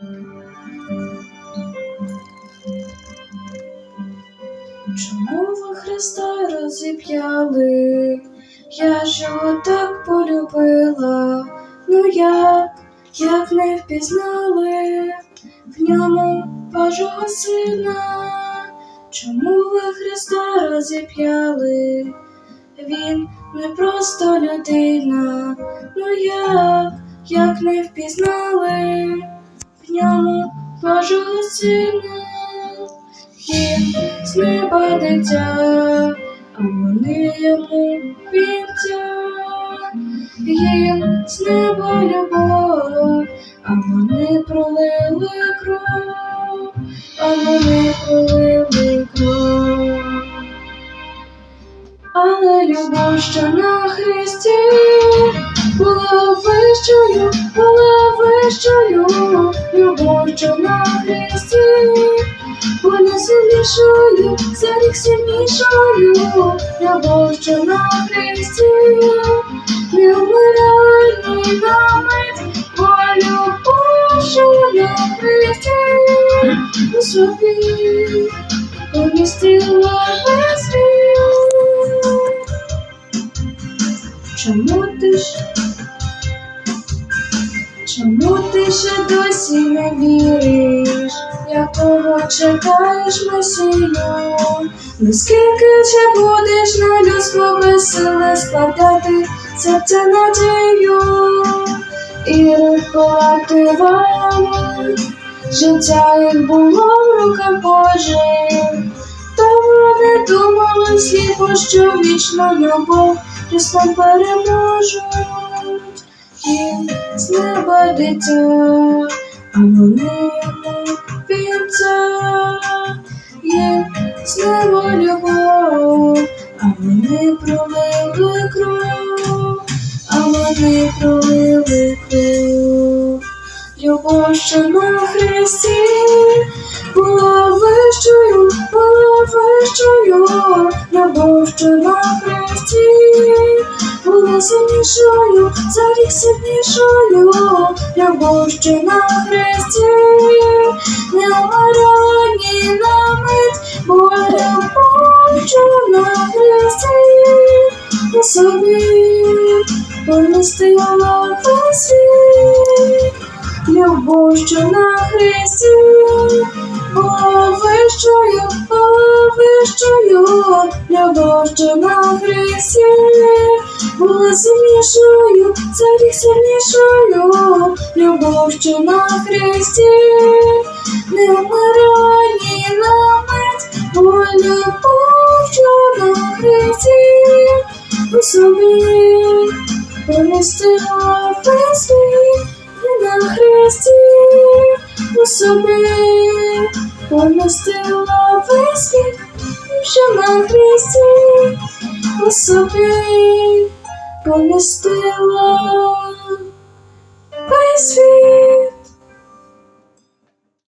Чому ви Христа розіп'яли? Я ж його так полюбила. Ну як, як не впізнали в ньому Божого сина? Чому ви Христа розіп'яли? Він не просто людина. Ну як, як не впізнали в ньому Божого сина? Він з неба дитя, а вони йому вінця. Він з неба любов, любов, що на Христі, була вищою, була вищою, любов, що на Христі, була сильнішою, за рік сильнішою, любов, що на Христі, не вмирає ні на мить, бо любов, що на Христі, у собі Чому ти ж? Чому ти ще досі не віриш? Якого чекаєш Месію? Ну скільки ще будеш на людство веселе складати серця надію і рахувати вами? Життя їх було в руках Божих, тому не думали сліпо, що вічна любов Христом переможуть. Їм з неба дитя, а вони йому вінця. Їм з неба любов, а вони пролили кров, а вони пролили кров. Любов, що на Христі, була вищою, була вищою, любов, що на Христі, сильнішою, за рік сильнішою, любов, що на Христі, не ні на мить, бо любов, що на Христі, у собі помістила весь світ. Любов, що на Христі, була вищою, була вищою, любов, що на Христі, була сильнішою, за рік сильнішою, любов, що на Христі, не вмирає ні на мить, бо любов, що на Христі, у собі помістила весь світ на хресті. У собі помістила весь світ, що на хресті. У собі помістила весь світ.